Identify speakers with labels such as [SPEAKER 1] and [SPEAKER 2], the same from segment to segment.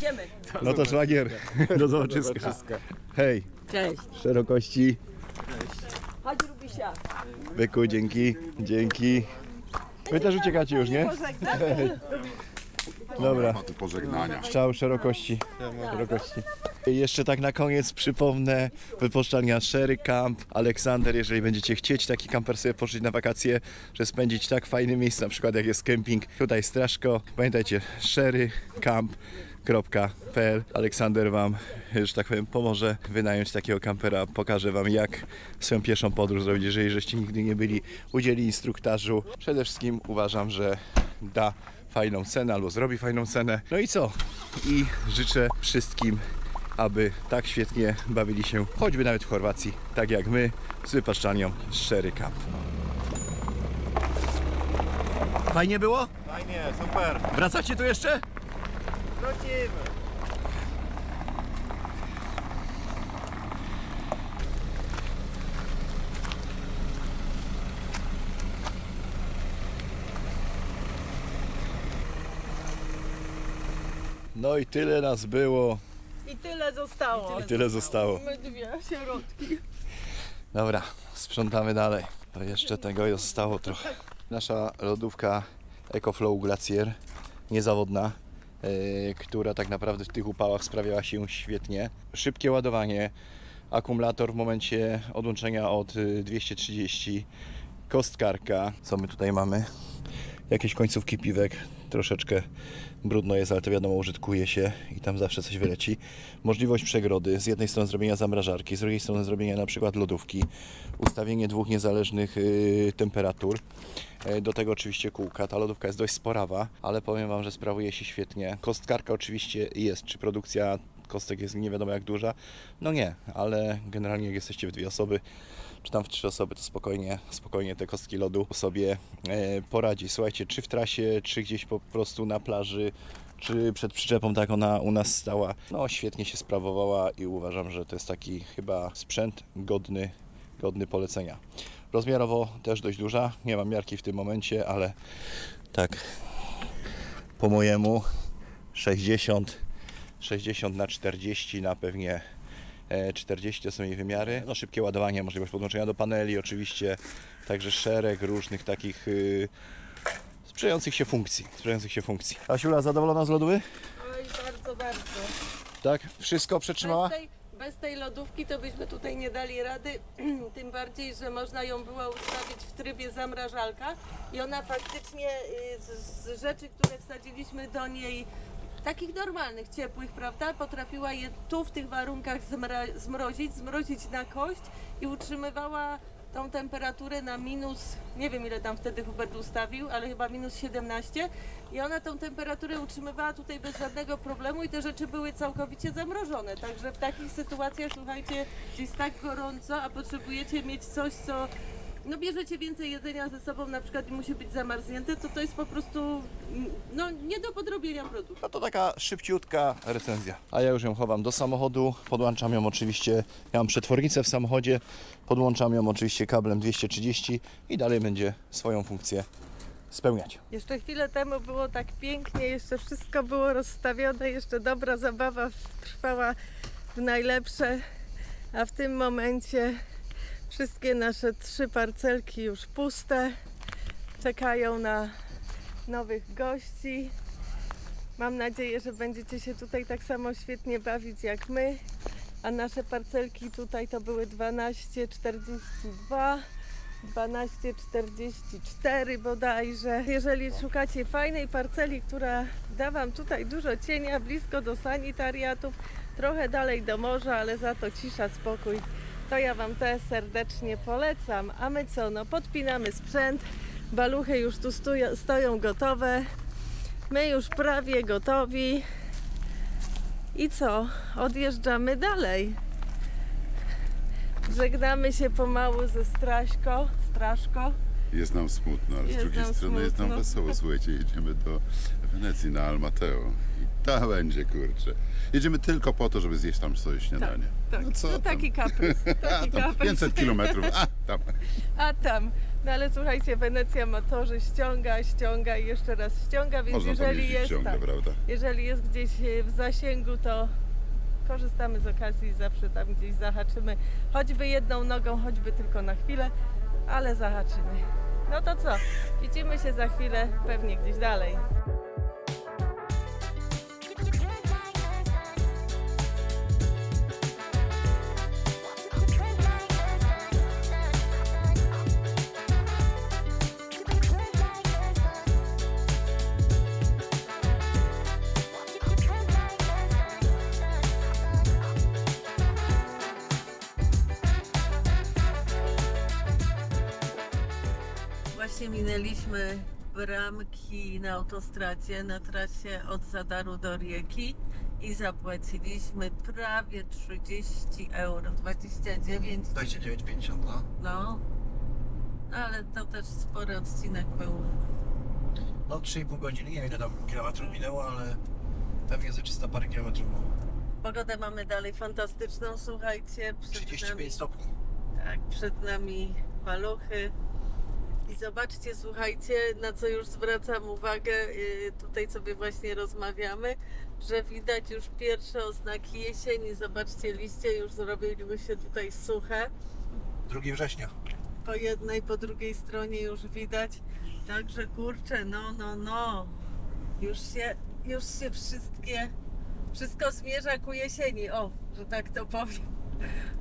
[SPEAKER 1] Idziemy.
[SPEAKER 2] No to szwagier, do zobaczyska. Hej,
[SPEAKER 1] Cześć.
[SPEAKER 2] szerokości,
[SPEAKER 1] Chodź Rubisia.
[SPEAKER 2] byku, dzięki, dzięki. Wy też uciekacie już, nie? Dobra,
[SPEAKER 3] Ma tu pożegnania.
[SPEAKER 2] strzał szerokości. szerokości. I Jeszcze tak na koniec przypomnę, wypuszczalnia Sherry Camp. Aleksander, jeżeli będziecie chcieć taki kamper sobie pożyć na wakacje, że spędzić tak fajne miejsce, na przykład jak jest kemping, tutaj Straszko, pamiętajcie, sherrycamp.pl Aleksander Wam, że tak powiem, pomoże wynająć takiego kampera, pokaże Wam jak swoją pierwszą podróż zrobić, jeżeli żeście nigdy nie byli, udzieli instruktażu. Przede wszystkim uważam, że da fajną cenę albo zrobi fajną cenę. No i co? I życzę wszystkim, aby tak świetnie bawili się, choćby nawet w Chorwacji, tak jak my, z wypaszczalnią Sherry Camp. Fajnie było?
[SPEAKER 4] Fajnie, super.
[SPEAKER 2] Wracacie tu jeszcze?
[SPEAKER 4] Wrócimy.
[SPEAKER 2] No i tyle nas było,
[SPEAKER 1] I tyle zostało.
[SPEAKER 2] i tyle zostało.
[SPEAKER 1] My dwie sierotki.
[SPEAKER 2] Dobra, sprzątamy dalej. To jeszcze tego zostało trochę. Nasza lodówka EcoFlow Glacier, niezawodna, która tak naprawdę w tych upałach sprawiała się świetnie. Szybkie ładowanie, akumulator w momencie odłączenia od y, 230, kostkarka. Co my tutaj mamy? Jakieś końcówki piwek, troszeczkę brudno jest, ale to wiadomo, użytkuje się i tam zawsze coś wyleci. Możliwość przegrody, z jednej strony zrobienia zamrażarki, z drugiej strony zrobienia na przykład lodówki, ustawienie dwóch niezależnych y, temperatur. E, Do tego oczywiście kółka. Ta lodówka jest dość sporawa, ale powiem Wam, że sprawuje się świetnie. Kostkarka oczywiście jest. Czy produkcja kostek jest nie wiadomo jak duża? No nie, ale generalnie jak jesteście w dwie osoby, czy tam w trzy osoby, to spokojnie, spokojnie te kostki lodu sobie e, poradzi. Słuchajcie, czy w trasie, czy gdzieś po prostu na plaży, czy przed przyczepą, tak ona u nas stała. No świetnie się sprawowała i uważam, że to jest taki chyba sprzęt godny, godny polecenia. Rozmiarowo też dość duża, nie mam miarki w tym momencie, ale tak po mojemu 60, 60 na 40 na pewnie 40 to są jej wymiary. No, szybkie ładowanie, możliwość podłączenia do paneli oczywiście, także szereg różnych takich y, sprzyjających się funkcji, sprzyjających się funkcji. Asiula zadowolona z lodówy?
[SPEAKER 1] Oj, bardzo, bardzo.
[SPEAKER 2] Tak? Wszystko przetrzymała?
[SPEAKER 1] Bez tej, bez tej lodówki to byśmy tutaj nie dali rady, tym bardziej, że można ją było ustawić w trybie zamrażalka i ona faktycznie y, z, z rzeczy, które wsadziliśmy do niej, takich normalnych, ciepłych, prawda, potrafiła je tu w tych warunkach zmra- zmrozić, zmrozić na kość i utrzymywała tą temperaturę na minus, nie wiem ile tam wtedy Hubert ustawił, ale chyba minus 17 i ona tą temperaturę utrzymywała tutaj bez żadnego problemu i te rzeczy były całkowicie zamrożone. Także w takich sytuacjach, słuchajcie, jest tak gorąco, a potrzebujecie mieć coś, co no bierzecie więcej jedzenia ze sobą na przykład i musi być zamarznięte, to to jest po prostu mm, no nie do podrobienia produktów.
[SPEAKER 2] No to taka szybciutka recenzja. A ja już ją chowam do samochodu, podłączam ją oczywiście, ja mam przetwornicę w samochodzie, podłączam ją oczywiście kablem 230 i dalej będzie swoją funkcję spełniać.
[SPEAKER 1] Jeszcze chwilę temu było tak pięknie, jeszcze wszystko było rozstawione, jeszcze dobra zabawa trwała w najlepsze, a w tym momencie wszystkie nasze trzy parcelki już puste, czekają na nowych gości. Mam nadzieję, że będziecie się tutaj tak samo świetnie bawić jak my, a nasze parcelki tutaj to były 12,42 12,44 bodajże. Jeżeli szukacie fajnej parceli, która da Wam tutaj dużo cienia, blisko do sanitariatów, trochę dalej do morza, ale za to cisza, spokój, to ja Wam te serdecznie polecam. A my co? No podpinamy sprzęt, baluchy już tu stoją, gotowe, my już prawie gotowi. I co? Odjeżdżamy dalej. Żegnamy się pomału ze Straśko, Straszko.
[SPEAKER 3] Jest nam smutno, ale
[SPEAKER 1] Jest
[SPEAKER 3] z drugiej
[SPEAKER 1] nam
[SPEAKER 3] strony jest nam
[SPEAKER 1] smutno.
[SPEAKER 3] wesoło. Słuchajcie, jedziemy do Wenecji na Almateo. To będzie, kurczę. Jedziemy tylko po to, żeby zjeść tam sobie śniadanie.
[SPEAKER 1] Tak,
[SPEAKER 3] No co
[SPEAKER 1] no
[SPEAKER 3] tam?
[SPEAKER 1] taki kaprys.
[SPEAKER 3] A,
[SPEAKER 1] Taki
[SPEAKER 3] tam
[SPEAKER 1] kaprys.
[SPEAKER 3] 500 kilometrów, a tam.
[SPEAKER 1] A tam. No ale słuchajcie, Wenecja ma to, że ściąga, ściąga i jeszcze raz ściąga, więc
[SPEAKER 3] Można tam
[SPEAKER 1] jeżeli
[SPEAKER 3] jeździć
[SPEAKER 1] jest,
[SPEAKER 3] ciągle,
[SPEAKER 1] tak,
[SPEAKER 3] prawda?
[SPEAKER 1] jeżeli jest gdzieś e, w zasięgu, to korzystamy z okazji i zawsze tam gdzieś zahaczymy. Choćby jedną nogą, choćby tylko na chwilę, ale zahaczymy. No to co? Widzimy się za chwilę, pewnie gdzieś dalej. Minęliśmy bramki na autostradzie na trasie od Zadaru do Rieki i zapłaciliśmy prawie 30 euro, 29,
[SPEAKER 2] 29,50 no.
[SPEAKER 1] no. Ale to też spory odcinek był.
[SPEAKER 2] No 3,5 godziny, nie wiem ile tam kilometrów minęło, ale pewnie ze 300 parę kilometrów było.
[SPEAKER 1] Pogodę mamy dalej fantastyczną, słuchajcie. Przed nami,
[SPEAKER 2] 35 stopni.
[SPEAKER 1] tak, przed nami paluchy. I zobaczcie, słuchajcie, na co już zwracam uwagę, yy, tutaj sobie właśnie rozmawiamy, że widać już pierwsze oznaki jesieni. Zobaczcie, liście już zrobiły się tutaj suche.
[SPEAKER 2] 2 września.
[SPEAKER 1] Po jednej, po drugiej stronie już widać. Także kurczę, no, no, no. Już się, już się wszystkie, wszystko zmierza ku jesieni, o, że tak to powiem.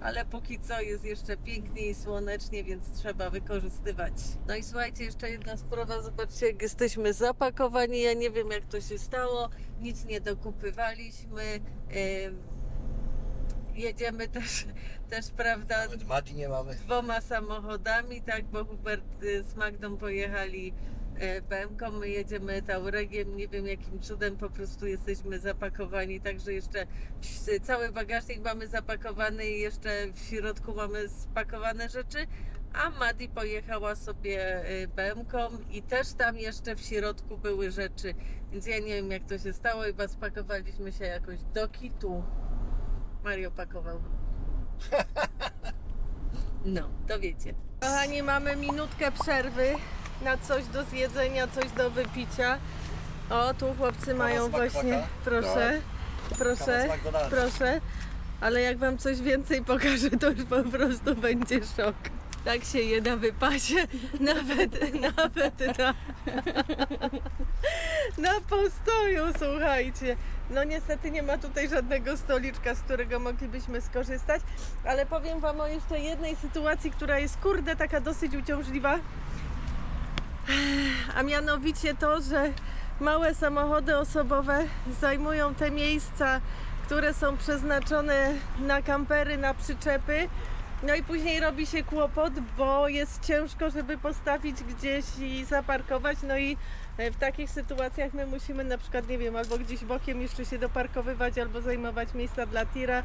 [SPEAKER 1] Ale póki co jest jeszcze pięknie i słonecznie, więc trzeba wykorzystywać. No i słuchajcie, jeszcze jedna sprawa, zobaczcie, jak jesteśmy zapakowani. Ja nie wiem, jak to się stało, nic nie dokupywaliśmy. Jedziemy też, też, prawda,
[SPEAKER 2] Nawet Madi nie mamy.
[SPEAKER 1] dwoma samochodami, tak, bo Hubert z Magdą pojechali BMK, my jedziemy Tauregiem, nie wiem jakim cudem, po prostu jesteśmy zapakowani, także jeszcze cały bagażnik mamy zapakowany i jeszcze w środku mamy spakowane rzeczy, a Madi pojechała sobie BMK i też tam jeszcze w środku były rzeczy, więc ja nie wiem jak to się stało, chyba spakowaliśmy się jakoś do kitu. Mario pakował. No, to wiecie. Kochani, mamy minutkę przerwy na coś do zjedzenia, coś do wypicia. O, tu chłopcy mają
[SPEAKER 2] smak
[SPEAKER 1] właśnie,
[SPEAKER 2] taka.
[SPEAKER 1] proszę, proszę,
[SPEAKER 2] smak dodany.
[SPEAKER 1] proszę. Ale jak wam coś więcej pokażę, to już po prostu będzie szok. Tak się je na wypasie, nawet, nawet na, na postoju, słuchajcie. No niestety nie ma tutaj żadnego stoliczka, z którego moglibyśmy skorzystać, ale powiem Wam o jeszcze jednej sytuacji, która jest kurde taka dosyć uciążliwa. A mianowicie to, że małe samochody osobowe zajmują te miejsca, które są przeznaczone na kampery, na przyczepy. No i później robi się kłopot, bo jest ciężko, żeby postawić gdzieś i zaparkować. No i e, w takich sytuacjach my musimy na przykład, nie wiem, albo gdzieś bokiem jeszcze się doparkowywać, albo zajmować miejsca dla tira.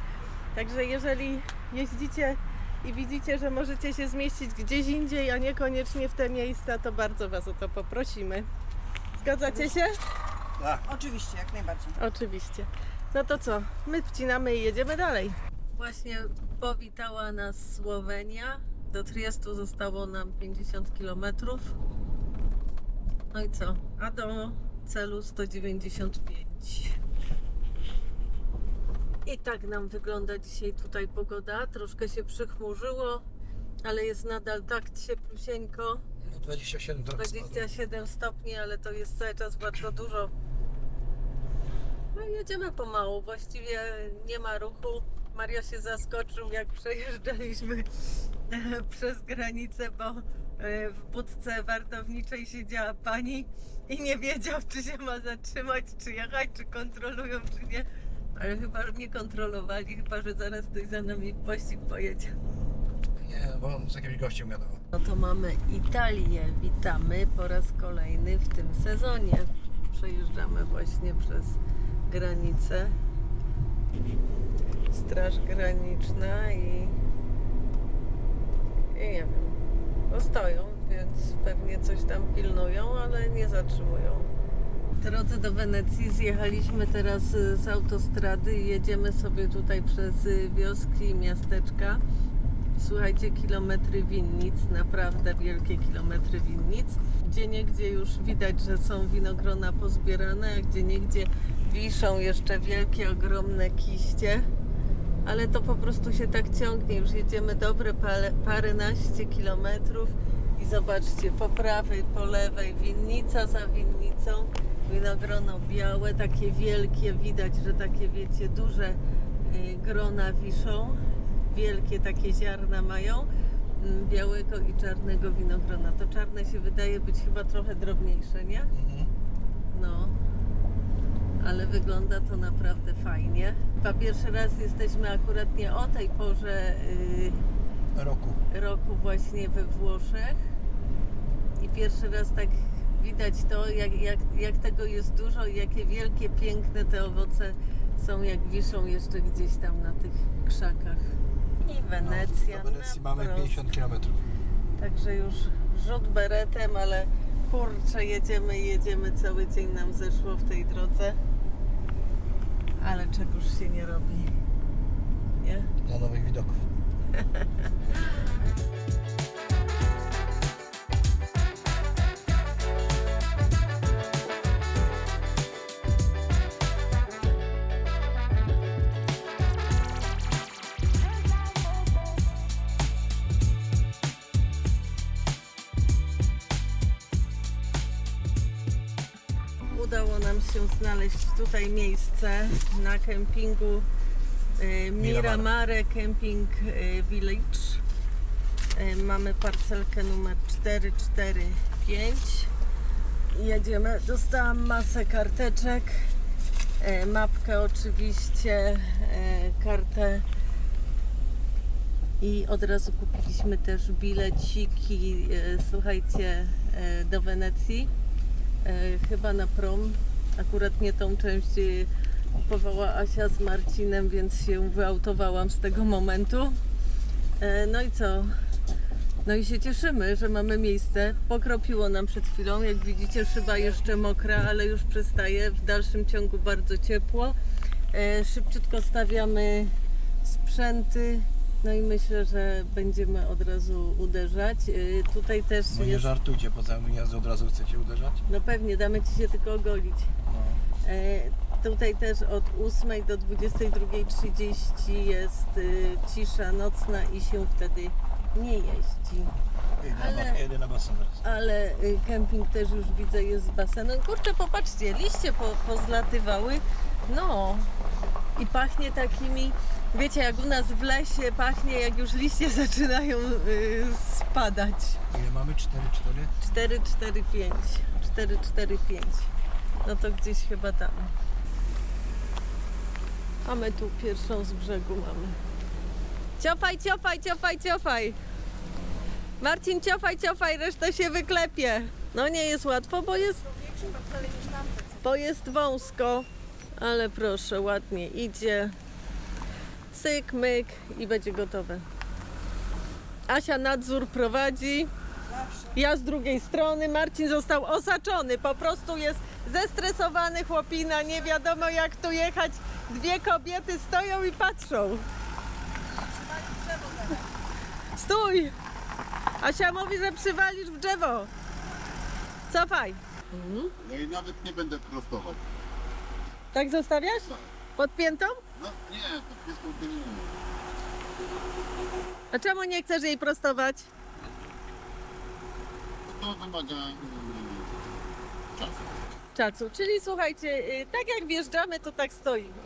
[SPEAKER 1] Także jeżeli jeździcie i widzicie, że możecie się zmieścić gdzieś indziej, a niekoniecznie w te miejsca, to bardzo Was o to poprosimy. Zgadzacie się?
[SPEAKER 5] Oczywiście, jak najbardziej.
[SPEAKER 1] Oczywiście. No to co? My wcinamy i jedziemy dalej. Właśnie powitała nas Słowenia. Do Triestu zostało nam 50 km. No i co? A do celu 195. I tak nam wygląda dzisiaj tutaj pogoda. Troszkę się przychmurzyło, ale jest nadal tak cieplusieńko.
[SPEAKER 2] No 27 trochę spadło.
[SPEAKER 1] 27 stopni, ale to jest cały czas bardzo dużo. No i jedziemy pomału, właściwie nie ma ruchu. Mario się zaskoczył, jak przejeżdżaliśmy przez granicę, bo e, w budce wartowniczej siedziała pani i nie wiedział, czy się ma zatrzymać, czy jechać, czy kontrolują, czy nie. Ale chyba nie kontrolowali, chyba że zaraz ktoś za nami pościg pojedzie.
[SPEAKER 2] Nie, bo on z jakimś gościem gadał.
[SPEAKER 1] No to mamy Italię. Witamy po raz kolejny w tym sezonie. Przejeżdżamy właśnie przez granicę. Straż graniczna i, i nie wiem. No stoją, więc pewnie coś tam pilnują, ale nie zatrzymują. drodze do Wenecji zjechaliśmy teraz y, z autostrady i jedziemy sobie tutaj przez y, wioski i miasteczka. Słuchajcie, kilometry winnic, naprawdę wielkie kilometry winnic. Gdzie niegdzie już widać, że są winogrona pozbierane, a gdzie niegdzie wiszą jeszcze wielkie, ogromne kiście. Ale to po prostu się tak ciągnie. Już jedziemy dobre parę, paręnaście kilometrów i zobaczcie, po prawej, po lewej, winnica za winnicą, winogrono białe, takie wielkie, widać, że takie wiecie, duże y, grona wiszą, wielkie takie ziarna mają, mm, białego i czarnego winogrona. To czarne się wydaje być chyba trochę drobniejsze, nie? No, ale wygląda to naprawdę fajnie. Chyba pierwszy raz jesteśmy akurat nie o tej porze y,
[SPEAKER 2] Roku.
[SPEAKER 1] roku właśnie we Włoszech i pierwszy raz tak widać to, jak, jak, jak tego jest dużo i jakie wielkie, piękne te owoce są, jak wiszą jeszcze gdzieś tam na tych krzakach. I Wenecja.
[SPEAKER 6] Do Wenecji
[SPEAKER 1] na
[SPEAKER 6] mamy
[SPEAKER 1] prosto.
[SPEAKER 6] 50 km.
[SPEAKER 1] Także już rzut beretem, ale kurczę, jedziemy, jedziemy, cały dzień nam zeszło w tej drodze. Ale czegoż się nie robi. Nie?
[SPEAKER 6] Dla nowych widoków.
[SPEAKER 1] się znaleźć tutaj miejsce na kempingu e, Miramare Camping e, Village. E, Mamy parcelkę numer 445. Jedziemy. Dostałam masę karteczek. Mapkę oczywiście, kartę i od razu kupiliśmy też bileciki, słuchajcie, do Wenecji. Chyba na prom. Akurat nie tą część e, kupowała Asia z Marcinem, więc się wyautowałam z tego momentu. E, no i co? No i się cieszymy, że mamy miejsce. Pokropiło nam przed chwilą. Jak widzicie, szyba jeszcze mokra, ale już przestaje. W dalszym ciągu bardzo ciepło. E, szybciutko stawiamy sprzęty. No i myślę, że będziemy od razu uderzać. E, tutaj też
[SPEAKER 6] No nie
[SPEAKER 1] jest...
[SPEAKER 6] żartujcie, po całym jazdzie od razu chcecie uderzać?
[SPEAKER 1] No pewnie, damy Ci się tylko ogolić.
[SPEAKER 6] No.
[SPEAKER 1] E, tutaj też od 8 do 22.30 jest y, cisza nocna i się wtedy nie jeździ.
[SPEAKER 6] Jedę,
[SPEAKER 1] Ale-
[SPEAKER 6] na, ba- jedę na basen teraz.
[SPEAKER 1] Ale y, kemping też już widzę jest z basenem. Kurczę, popatrzcie, liście po, pozlatywały. No i pachnie takimi, wiecie jak u nas w lesie pachnie, jak już liście zaczynają y, spadać.
[SPEAKER 6] Ile mamy? 4, 4?
[SPEAKER 1] 4, 4, 5. 4, 4, 5. No to gdzieś chyba tam. A my tu pierwszą z brzegu mamy. Ciofaj, ciofaj, ciofaj, ciofaj. Marcin, ciofaj, ciofaj, reszta się wyklepie. No nie jest łatwo, bo jest, bo jest wąsko. Ale proszę, ładnie idzie. Cyk, myk i będzie gotowe. Asia nadzór prowadzi. Ja z drugiej strony, Marcin został osaczony, po prostu jest zestresowany chłopina, nie wiadomo jak tu jechać. Dwie kobiety stoją i patrzą. Stój! Asia mówi, że przywalisz w drzewo. Cofaj.
[SPEAKER 3] No i nawet nie będę prostował.
[SPEAKER 1] Tak zostawiasz? Podpiętą?
[SPEAKER 3] No nie, to jest.
[SPEAKER 1] A czemu nie chcesz jej prostować?
[SPEAKER 3] To wymaga mm, czasu.
[SPEAKER 1] czasu. Czyli słuchajcie, y, tak jak wjeżdżamy, to tak stoimy.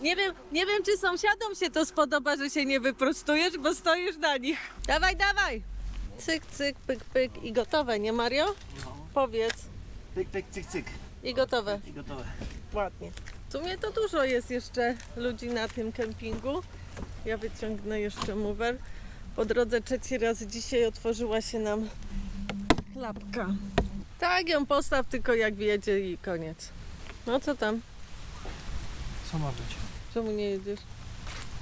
[SPEAKER 1] Nie wiem, nie wiem, czy sąsiadom się to spodoba, że się nie wyprostujesz, bo stoisz na nich. Dawaj, dawaj! Cyk, cyk, pyk, pyk i gotowe, nie Mario? Powiedz.
[SPEAKER 6] Pyk, pyk, cyk, cyk.
[SPEAKER 1] I gotowe.
[SPEAKER 6] I gotowe.
[SPEAKER 1] Ładnie. W sumie to dużo jest jeszcze ludzi na tym kempingu. Ja wyciągnę jeszcze mower. Po drodze trzeci raz dzisiaj otworzyła się nam klapka. Tak, ją postaw tylko jak wjedzie i koniec. No co tam?
[SPEAKER 6] Co ma być?
[SPEAKER 1] Czemu nie jedziesz?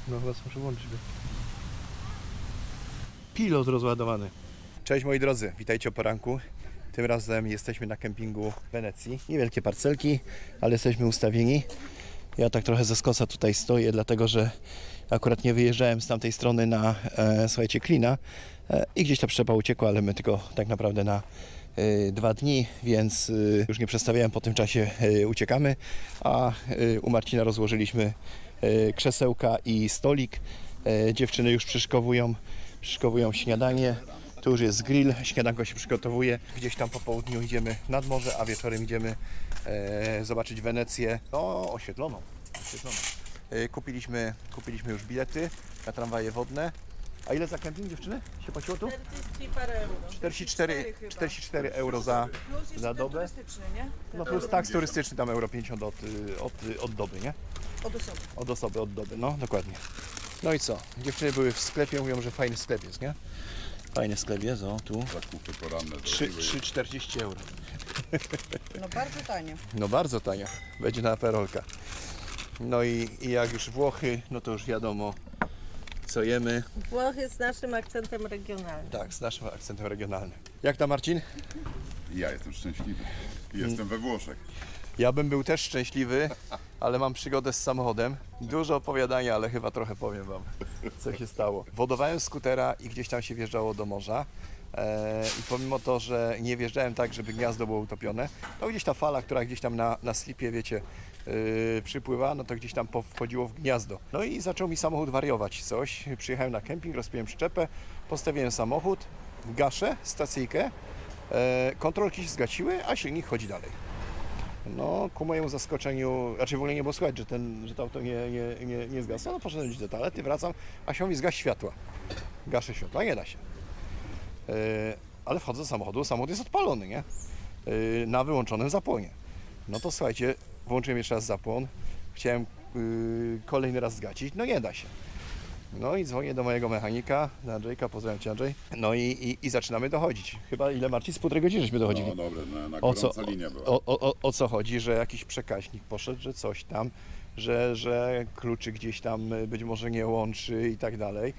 [SPEAKER 6] No chyba muszę włączyć. Pilot rozładowany.
[SPEAKER 2] Cześć moi drodzy, witajcie o poranku. Tym razem jesteśmy na kempingu w Wenecji. Niewielkie parcelki, ale jesteśmy ustawieni. Ja tak trochę ze skosa tutaj stoję, dlatego że akurat nie wyjeżdżałem z tamtej strony na, e, słuchajcie, klina e, i gdzieś ta przyczepa uciekła, ale my tylko tak naprawdę na e, dwa dni, więc e, już nie przestawiałem, po tym czasie e, uciekamy, a e, u Marcina rozłożyliśmy e, krzesełka i stolik. E, dziewczyny już przyszkowują, przyszkowują śniadanie. Tu już jest grill, śniadanko się przygotowuje. Gdzieś tam po południu idziemy nad morze, a wieczorem idziemy e, zobaczyć Wenecję, no oświetloną. oświetloną. E, kupiliśmy, kupiliśmy już bilety na tramwaje wodne. A ile za kemping dziewczyny się płaciło tu?
[SPEAKER 1] 40 parę euro.
[SPEAKER 2] 44,
[SPEAKER 5] chyba.
[SPEAKER 2] 44 euro za,
[SPEAKER 5] Plus jeszcze
[SPEAKER 2] za
[SPEAKER 5] ten
[SPEAKER 2] dobę.
[SPEAKER 5] turystyczny, nie?
[SPEAKER 2] No plus tak turystyczny tam euro 50 od, y, od, y, od doby, nie?
[SPEAKER 5] Od osoby.
[SPEAKER 2] Od osoby, od doby, no dokładnie. No i co? Dziewczyny były w sklepie, mówią, że fajny sklep jest, nie? Fajny sklep jest, o tu.
[SPEAKER 3] Zakupy poranne.
[SPEAKER 2] 3,
[SPEAKER 3] zrobiły.
[SPEAKER 2] 3,40 euro.
[SPEAKER 5] No bardzo tanie.
[SPEAKER 2] No bardzo tania. Będzie na aperolka. No i, i jak już Włochy, no to już wiadomo co jemy.
[SPEAKER 1] Włochy z naszym akcentem regionalnym.
[SPEAKER 2] Tak, z naszym akcentem regionalnym. Jak tam Marcin?
[SPEAKER 3] Ja jestem szczęśliwy. Jestem we Włoszech.
[SPEAKER 2] Ja bym był też szczęśliwy, ale mam przygodę z samochodem. Dużo opowiadania, ale chyba trochę powiem Wam, co się stało. Wodowałem skutera i gdzieś tam się wjeżdżało do morza. E, I pomimo to, że nie wjeżdżałem tak, żeby gniazdo było utopione, to gdzieś ta fala, która gdzieś tam na, na slipie, wiecie, yy, przypływa, no to gdzieś tam wchodziło w gniazdo. No i zaczął mi samochód wariować coś. Przyjechałem na kemping, rozpiłem przyczepę, postawiłem samochód, gaszę stacyjkę, e, kontrolki się zgasiły, a silnik chodzi dalej. No, ku mojemu zaskoczeniu, raczej w ogóle nie było słychać, że, ten, że to auto nie, nie, nie, nie zgasło. No poszedłem gdzieś do toalety, wracam, a się mówi zgaś światła. Gaszę światła, nie da się. Yy, ale wchodzę do samochodu, samochód jest odpalony, nie? Yy, na wyłączonym zapłonie. No to słuchajcie, włączyłem jeszcze raz zapłon, chciałem yy, kolejny raz zgasić, no nie da się. No i dzwonię do mojego mechanika, na Andrzejka, pozdrawiam Cię Andrzej, no i, i, i zaczynamy dochodzić. Chyba ile Marcin? Z półtorej godziny żeśmy dochodzili.
[SPEAKER 3] No dobra, na, na
[SPEAKER 2] O co,
[SPEAKER 3] linia była.
[SPEAKER 2] o, o, o, o co chodzi, że jakiś przekaźnik poszedł, że coś tam, że, że kluczy gdzieś tam y, być może nie łączy i tak dalej.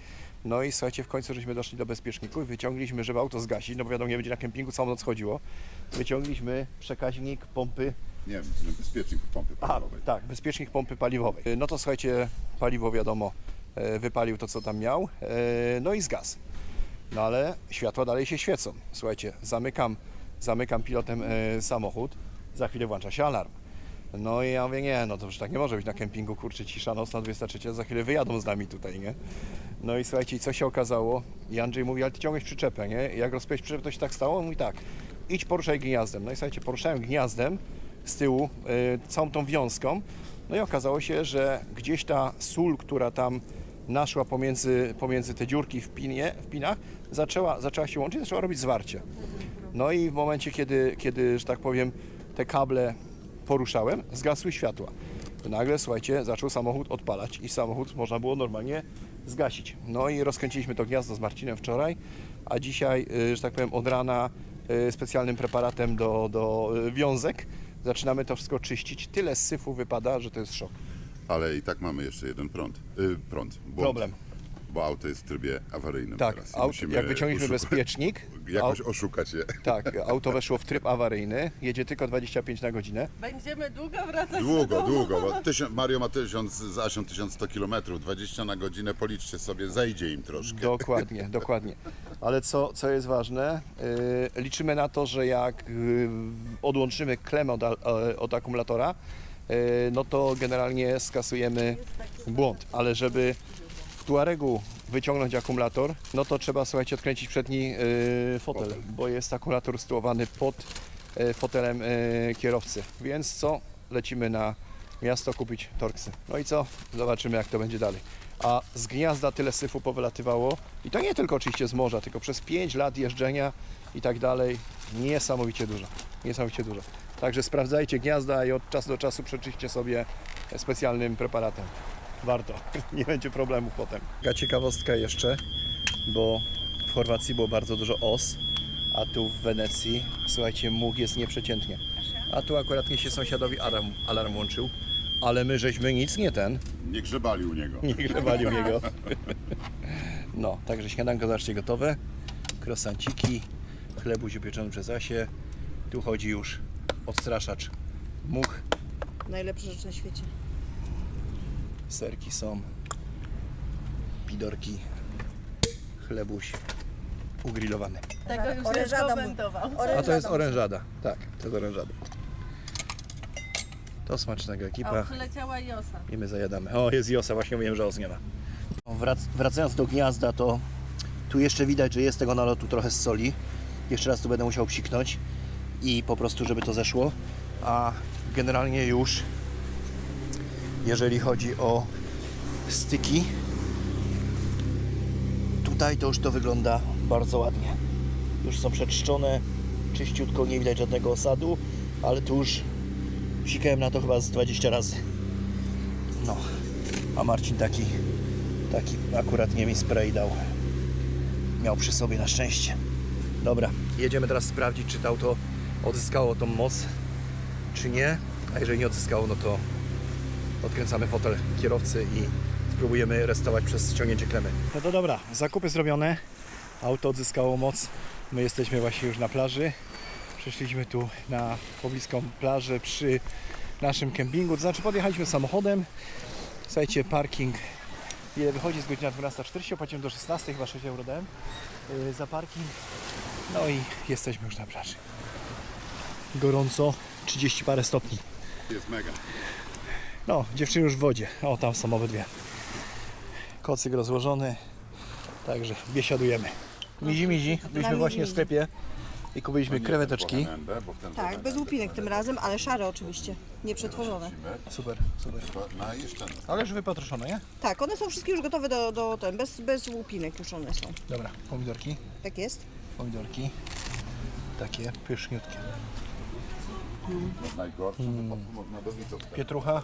[SPEAKER 2] No i słuchajcie, w końcu żeśmy doszli do bezpieczników i wyciągliśmy, żeby auto zgasić, no bo wiadomo, nie będzie na kempingu, całą noc chodziło. Wyciągliśmy przekaźnik pompy,
[SPEAKER 3] Nie wiem, bezpiecznik pompy
[SPEAKER 2] a
[SPEAKER 3] paliwowej.
[SPEAKER 2] tak, bezpiecznik pompy paliwowej. No to słuchajcie, paliwo wiadomo, wypalił to, co tam miał, e, no i zgasł. No ale światła dalej się świecą. Słuchajcie, zamykam, zamykam pilotem e, samochód, za chwilę włącza się alarm. No i ja mówię, nie, no to już tak nie może być na kempingu, kurczę, cisza nocna, 23, za chwilę wyjadą z nami tutaj, nie? No i słuchajcie, co się okazało? I Andrzej mówi, ale ty ciągłeś przyczepę, nie? I jak rozpiąłeś przyczepę, to się tak stało? Mówi tak, idź poruszaj gniazdem. No i słuchajcie, poruszałem gniazdem z tyłu, całą tą wiązką, no i okazało się, że gdzieś ta sól, która tam naszła pomiędzy, pomiędzy te dziurki w, pinie, w pinach, zaczęła, zaczęła się łączyć, zaczęła robić zwarcie. No i w momencie, kiedy, kiedy, że tak powiem, te kable poruszałem, zgasły światła. Nagle, słuchajcie, zaczął samochód odpalać i samochód można było normalnie zgasić. No i rozkręciliśmy to gniazdo z Marcinem wczoraj, a dzisiaj, y, że tak powiem, od rana y, specjalnym preparatem do, do y, wiązek zaczynamy to wszystko czyścić. Tyle syfu wypada, że to jest szok.
[SPEAKER 3] Ale i tak mamy jeszcze jeden prąd. Y, prąd. Błąd.
[SPEAKER 2] Problem.
[SPEAKER 3] Bo auto jest w trybie awaryjnym
[SPEAKER 2] Tak,
[SPEAKER 3] teraz. i
[SPEAKER 2] aut,
[SPEAKER 3] musimy
[SPEAKER 2] jak wyciągnęliśmy
[SPEAKER 3] oszuka-
[SPEAKER 2] bezpiecznik,
[SPEAKER 3] Jakoś
[SPEAKER 2] au-
[SPEAKER 3] oszukać je.
[SPEAKER 2] tak, auto weszło w tryb awaryjny, jedzie tylko 25 na godzinę.
[SPEAKER 1] Będziemy długo wracać do
[SPEAKER 3] Długo,
[SPEAKER 1] domu.
[SPEAKER 3] długo, bo tysiąc, Mario ma 1000, z Asią 1100 km, 20 na godzinę, policzcie sobie, zejdzie im troszkę.
[SPEAKER 2] Dokładnie, dokładnie. Ale co, co jest ważne, yy, liczymy na to, że jak yy, odłączymy klemę od, od akumulatora, no to generalnie skasujemy błąd. Ale żeby w Tuaregu wyciągnąć akumulator, no to trzeba, słuchajcie, odkręcić przedni yy, fotel, bo jest akumulator sytuowany pod yy, fotelem kierowcy. Więc co? Lecimy na miasto kupić torksy. No i co? Zobaczymy jak to będzie dalej. A z gniazda tyle syfu powylatywało i to nie tylko oczywiście z morza, tylko przez 5 lat jeżdżenia i tak dalej. Niesamowicie dużo. Niesamowicie dużo. Także sprawdzajcie gniazda i od czasu do czasu przeczyście sobie specjalnym preparatem. Warto. Nie będzie problemów potem. Taka ciekawostka jeszcze, bo w Chorwacji było bardzo dużo os, a tu w Wenecji, słuchajcie, much jest nieprzeciętnie. A tu akurat nie się sąsiadowi alarm, alarm łączył, ale my żeśmy nic nie ten,
[SPEAKER 3] Nie grzebali u niego.
[SPEAKER 2] nie grzewali u niego. No, także śniadanko zobaczcie gotowe. Krosanciki, chlebuś upieczony przez Asię, Tu chodzi już odstraszacz much.
[SPEAKER 5] Najlepsza rzecz na świecie.
[SPEAKER 2] Serki są, pidorki, chlebuś ugrillowany.
[SPEAKER 1] Tego już
[SPEAKER 5] Orężada
[SPEAKER 1] nie.
[SPEAKER 2] A to jest orężada. Tak, to jest orężada. To smacznego
[SPEAKER 1] O,
[SPEAKER 2] ekipa.
[SPEAKER 1] przyleciała Josa.
[SPEAKER 2] I my zajadamy. O, jest Josa, właśnie mówiłem, że os nie ma. Wrac- wracając do gniazda, to tu jeszcze widać, że jest tego nalotu trochę z soli. Jeszcze raz tu będę musiał psiknąć i po prostu, żeby to zeszło. A generalnie już, jeżeli chodzi o styki, tutaj to już to wygląda bardzo ładnie. Już są przetrzczone, czyściutko, nie widać żadnego osadu, ale tu już psikałem na to chyba z 20 razy. No, a Marcin taki, taki akurat nie mi spray dał. Miał przy sobie na szczęście. Dobra, jedziemy teraz sprawdzić, czy to auto odzyskało tą moc, czy nie. A jeżeli nie odzyskało, no to odkręcamy fotel kierowcy i spróbujemy restować przez ściągnięcie klemy. No to dobra, zakupy zrobione. Auto odzyskało moc. My jesteśmy właśnie już na plaży. Przyszliśmy tu na pobliską plażę przy naszym kempingu. To znaczy podjechaliśmy samochodem. Słuchajcie, parking. Ile wychodzi z godzina 12.40, opłaciłem do 16, chyba 6 euro dałem yy, za parking. No i jesteśmy już na plaży. Gorąco, 30 parę stopni.
[SPEAKER 3] Jest mega.
[SPEAKER 2] No, dziewczyny już w wodzie. O, tam są obydwie. Kocyk rozłożony. Także biesiadujemy. Mizi, mizi. Byliśmy właśnie w sklepie i kupiliśmy kreweteczki.
[SPEAKER 5] Tak, bez łupinek tym razem, ale szare oczywiście. Nieprzetworzone.
[SPEAKER 2] Super, super.
[SPEAKER 3] Jeszcze.
[SPEAKER 2] Ale już wypatroszone, nie?
[SPEAKER 5] Tak, one są wszystkie już gotowe do, do ten, bez, bez łupinek już one są.
[SPEAKER 2] Dobra, pomidorki.
[SPEAKER 5] Tak jest?
[SPEAKER 2] Pomidorki. Takie pyszniutkie.
[SPEAKER 3] Najgorsze,
[SPEAKER 2] Hmm.
[SPEAKER 3] to można.
[SPEAKER 2] Pietrucha.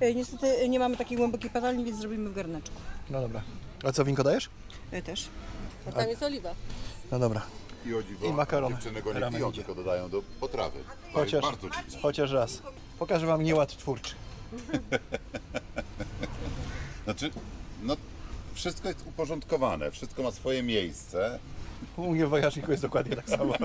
[SPEAKER 5] E, niestety e, nie mamy takiej głębokiej patelni, więc zrobimy w garneczku.
[SPEAKER 2] No dobra. A co, winko dajesz?
[SPEAKER 5] E, też.
[SPEAKER 1] A tam jest oliwa.
[SPEAKER 2] No dobra.
[SPEAKER 3] I o dziwo,
[SPEAKER 2] I makaron.
[SPEAKER 3] dziewczyny go nie
[SPEAKER 2] Ramen
[SPEAKER 3] piją,
[SPEAKER 2] idzie.
[SPEAKER 3] tylko dodają do potrawy. To
[SPEAKER 2] Chociaż,
[SPEAKER 3] bardzo dziwne.
[SPEAKER 2] chociaż raz. Pokażę Wam nieład twórczy.
[SPEAKER 3] Znaczy, no wszystko jest uporządkowane, wszystko ma swoje miejsce.
[SPEAKER 2] U mnie w jest dokładnie tak samo.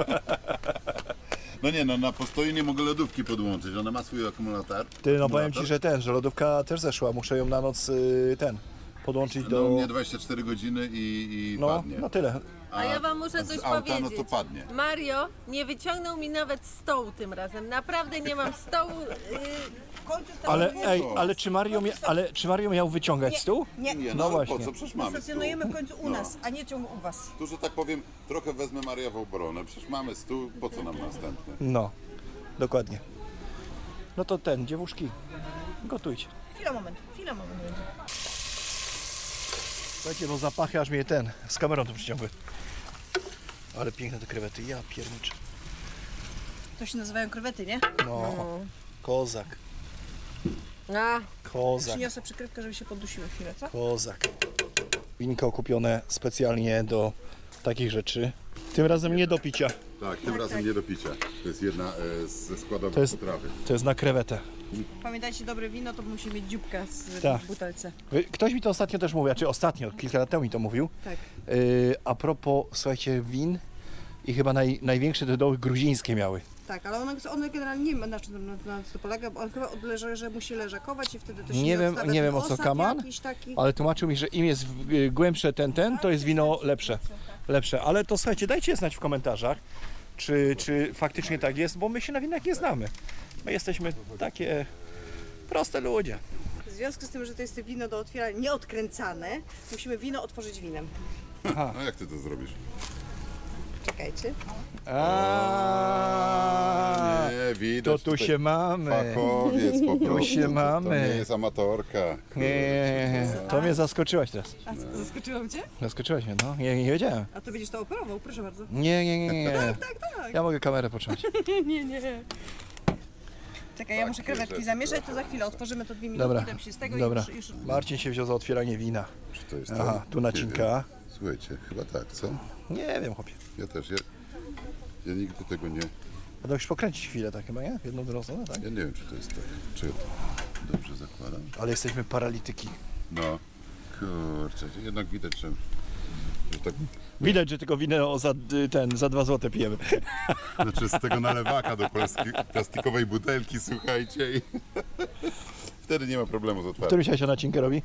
[SPEAKER 3] No nie, no na postoju nie mogę lodówki podłączyć, ona ma swój akumulator.
[SPEAKER 2] Ty, no powiem. Ci, że ten, że lodówka też zeszła. Muszę ją na noc y, ten podłączyć
[SPEAKER 3] No
[SPEAKER 2] do...
[SPEAKER 3] mnie 24 godziny i, i
[SPEAKER 2] No,
[SPEAKER 3] padnie.
[SPEAKER 2] no tyle.
[SPEAKER 1] A ja wam muszę
[SPEAKER 3] z
[SPEAKER 1] coś
[SPEAKER 3] auta,
[SPEAKER 1] powiedzieć.
[SPEAKER 3] no to padnie.
[SPEAKER 1] Mario nie wyciągnął mi nawet stołu tym razem. Naprawdę nie mam stołu. y,
[SPEAKER 5] W końcu
[SPEAKER 2] Ale ej, ale czy Mario, mia, ale czy Mario miał wyciągać stół?
[SPEAKER 5] Nie,
[SPEAKER 3] Nie,
[SPEAKER 2] No
[SPEAKER 3] no,
[SPEAKER 2] właśnie.
[SPEAKER 3] po co? Przecież mamy stół.
[SPEAKER 5] stacjonujemy w końcu u
[SPEAKER 3] No.
[SPEAKER 5] nas, a nie ciągle u was.
[SPEAKER 3] Tu, że tak powiem, trochę wezmę Maria w obronę. Przecież mamy stół, po co nam następny?
[SPEAKER 2] No, dokładnie. No to ten, dziewuszki, gotujcie.
[SPEAKER 5] Chwila, moment, chwila, moment.
[SPEAKER 2] Słuchajcie, bo zapachy aż mnie ten, z kamerą to przyciągły. Ale piękne te krewety, ja pierniczę.
[SPEAKER 5] To się nazywają krewety, nie?
[SPEAKER 2] No, kozak,
[SPEAKER 1] A,
[SPEAKER 2] kozak,
[SPEAKER 5] Przyniosę przykrywkę, żeby się poddusiły chwilę, co?
[SPEAKER 2] kozak. Winko kupione specjalnie do takich rzeczy. Tym razem nie do picia,
[SPEAKER 3] Tak, tym razem nie do picia. To jest jedna e, ze składowych
[SPEAKER 2] To jest-
[SPEAKER 3] potrawy.
[SPEAKER 2] to jest na krewetę.
[SPEAKER 5] Pamiętajcie, dobre wino to musi mieć dzióbka z
[SPEAKER 2] Tak.
[SPEAKER 5] w butelce.
[SPEAKER 2] Wy- Ktoś mi to ostatnio też mówił, czy ostatnio, kilka lat temu mi to mówił.
[SPEAKER 5] Tak.
[SPEAKER 2] Yy, a propos, słuchajcie, win i chyba naj, największe te doły gruzińskie miały.
[SPEAKER 5] Tak, ale one, one generalnie nie wiem na czym na, na co to polega, bo on chyba odleże, że musi leżakować i wtedy to się
[SPEAKER 2] Nie
[SPEAKER 5] nie,
[SPEAKER 2] wiem-
[SPEAKER 5] odstawia
[SPEAKER 2] nie
[SPEAKER 5] ten
[SPEAKER 2] wiem, o co
[SPEAKER 5] osad
[SPEAKER 2] kaman,
[SPEAKER 5] jakiś taki.
[SPEAKER 2] Ale tłumaczył mi, że im jest y, głębsze ten, ten, to jest wino lepsze. Lepsze. Ale to słuchajcie, dajcie znać w komentarzach, czy, czy faktycznie tak jest, bo my się na winach nie znamy. My jesteśmy takie proste ludzie.
[SPEAKER 5] W związku z tym, że to jest wino do otwierania nieodkręcane, musimy wino otworzyć winem.
[SPEAKER 3] No jak ty to zrobisz?
[SPEAKER 5] Czekajcie.
[SPEAKER 2] A,
[SPEAKER 3] Nie, widać.
[SPEAKER 2] to tu
[SPEAKER 3] tutaj
[SPEAKER 2] się mamy.
[SPEAKER 3] Fachowiec po prostu.
[SPEAKER 2] się
[SPEAKER 3] To
[SPEAKER 2] mamy.
[SPEAKER 3] nie jest amatorka.
[SPEAKER 2] Nie, nie, nie, to mnie zaskoczyłaś teraz.
[SPEAKER 5] A co, zaskoczyłam cię?
[SPEAKER 2] Zaskoczyłaś mnie, no. Nie, nie wiedziałem.
[SPEAKER 5] A to będziesz to operował, proszę bardzo.
[SPEAKER 2] Nie, nie, nie, nie.
[SPEAKER 5] Tak, tak.
[SPEAKER 2] Ja mogę kamerę potrzymać.
[SPEAKER 5] Nie, nie. Czekaj, ja
[SPEAKER 3] Tak,
[SPEAKER 5] muszę krewetki
[SPEAKER 3] rzeczy
[SPEAKER 5] zamieszać, to za chwilę otworzymy to dwie minuty,
[SPEAKER 2] Dobra,
[SPEAKER 5] dam się z tego
[SPEAKER 2] dobra.
[SPEAKER 5] i już, już...
[SPEAKER 2] Marcin się wziął za otwieranie wina.
[SPEAKER 3] Czy to jest
[SPEAKER 2] Aha,
[SPEAKER 3] to?
[SPEAKER 2] tu nacinka.
[SPEAKER 3] Słuchajcie, chyba tak, co?
[SPEAKER 2] Nie wiem, chłopie.
[SPEAKER 3] Ja też, ja, ja nigdy tego nie...
[SPEAKER 2] Będę już pokręcić chwilę tak chyba, nie? W jedną drogę, no tak?
[SPEAKER 3] Ja nie wiem, czy to jest tak. Czy ja to dobrze zakładam?
[SPEAKER 2] Ale jesteśmy paralityki.
[SPEAKER 3] No, kurczę, jednak widać, że Że tak,
[SPEAKER 2] Widać, że tylko winę za, ten, za dwa złote pijemy.
[SPEAKER 3] znaczy z tego nalewaka do plasti- plastikowej butelki, słuchajcie. I wtedy nie ma problemu z otwarciem.
[SPEAKER 2] Który się nacinkę robi?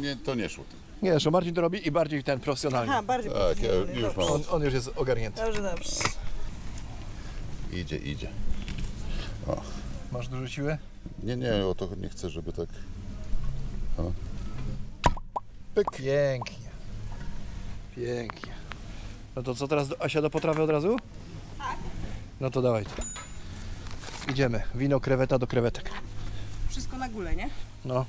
[SPEAKER 3] Nie, to nie szło.
[SPEAKER 2] Nie, że Marcin to robi i bardziej ten profesjonalnie.
[SPEAKER 5] Aha, bardziej
[SPEAKER 3] Tak, ja
[SPEAKER 5] profesjonalnie,
[SPEAKER 3] już
[SPEAKER 5] dobrze.
[SPEAKER 3] mam.
[SPEAKER 2] On, on już jest ogarnięty.
[SPEAKER 5] Dobrze, dobrze.
[SPEAKER 3] Idzie, idzie.
[SPEAKER 2] Masz dużo siły?
[SPEAKER 3] Nie, nie, o to nie chcę, żeby tak... O. Pyk.
[SPEAKER 2] Pięknie. Pięknie. No to co teraz, do- Asia, do potrawy od razu? Tak. No to dawaj. Idziemy. Wino, kreweta do krewetek.
[SPEAKER 5] Wszystko na górę, nie?
[SPEAKER 2] No.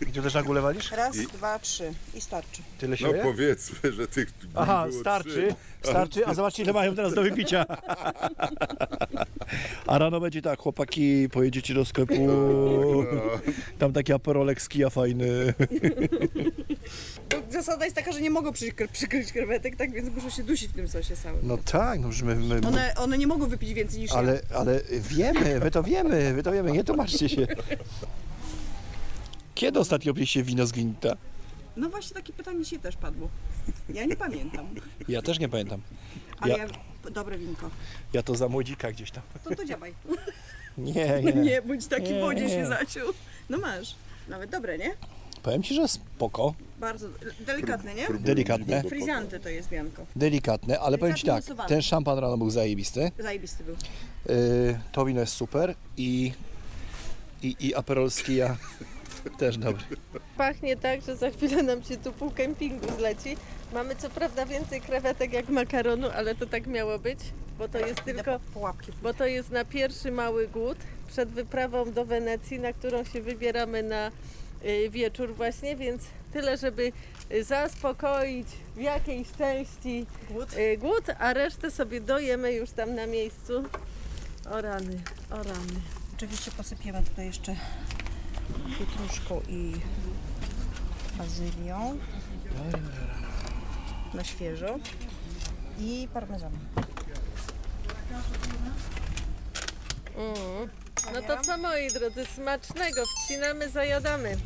[SPEAKER 2] Gdzie też na górę walisz?
[SPEAKER 5] Raz, dwa, trzy i starczy.
[SPEAKER 2] Tyle się
[SPEAKER 3] No
[SPEAKER 2] je?
[SPEAKER 3] powiedzmy, że tych
[SPEAKER 2] Aha,
[SPEAKER 3] było
[SPEAKER 2] starczy,
[SPEAKER 3] trzy.
[SPEAKER 2] starczy, a zobaczcie ile mają teraz do wypicia. A rano będzie tak, chłopaki, pojedziecie do sklepu, tam taki aperolek z kija fajny.
[SPEAKER 5] Zasada jest taka, że nie mogą przykry- przykryć krewetek, tak więc muszą się dusić w tym sosie samym.
[SPEAKER 2] No tak, no że my, my,
[SPEAKER 5] One, one nie mogą wypić więcej niż ja.
[SPEAKER 2] ale, ale wiemy, my to wiemy, my to wiemy, nie tłumaczcie się. Kiedy ostatnio piliście wino z Gwinta?
[SPEAKER 5] No właśnie takie pytanie dzisiaj też padło. Ja nie pamiętam.
[SPEAKER 2] Ja też nie pamiętam.
[SPEAKER 5] Ale
[SPEAKER 2] Ja-.
[SPEAKER 5] Dobre winko.
[SPEAKER 2] Ja to za młodzika gdzieś tam.
[SPEAKER 5] To to działaj.
[SPEAKER 2] Nie,
[SPEAKER 5] No
[SPEAKER 2] nie.
[SPEAKER 5] nie, bądź taki
[SPEAKER 2] Nie,
[SPEAKER 5] wodzie
[SPEAKER 2] nie.
[SPEAKER 5] się zaciął. No masz. Nawet dobre, nie?
[SPEAKER 2] Powiem ci, że spoko,
[SPEAKER 5] Bardzo delikatne, nie?
[SPEAKER 2] delikatne,
[SPEAKER 5] Frizanty to jest bianko.
[SPEAKER 2] delikatne, ale powiem ci tak, ten szampan rano był zajebisty.
[SPEAKER 5] Zajebisty był.
[SPEAKER 2] Yy, to wino jest super i, i, i Aperol z kija też dobry.
[SPEAKER 1] Pachnie tak, że za chwilę nam się tu pół kempingu zleci. Mamy co prawda więcej krewetek jak makaronu, ale to tak miało być, bo to jest tylko, bo to jest na pierwszy mały głód przed wyprawą do Wenecji, na którą się wybieramy na y, wieczór właśnie, więc tyle, żeby y, zaspokoić w jakiejś części
[SPEAKER 5] Głód.
[SPEAKER 1] y, głód, a resztę sobie dojemy już tam na miejscu. O rany, o rany.
[SPEAKER 5] Oczywiście posypiemy tutaj jeszcze pietruszką i bazylią. Na świeżo. I parmezanem.
[SPEAKER 1] Mm. No to co moi drodzy, smacznego, wcinamy, zajadamy.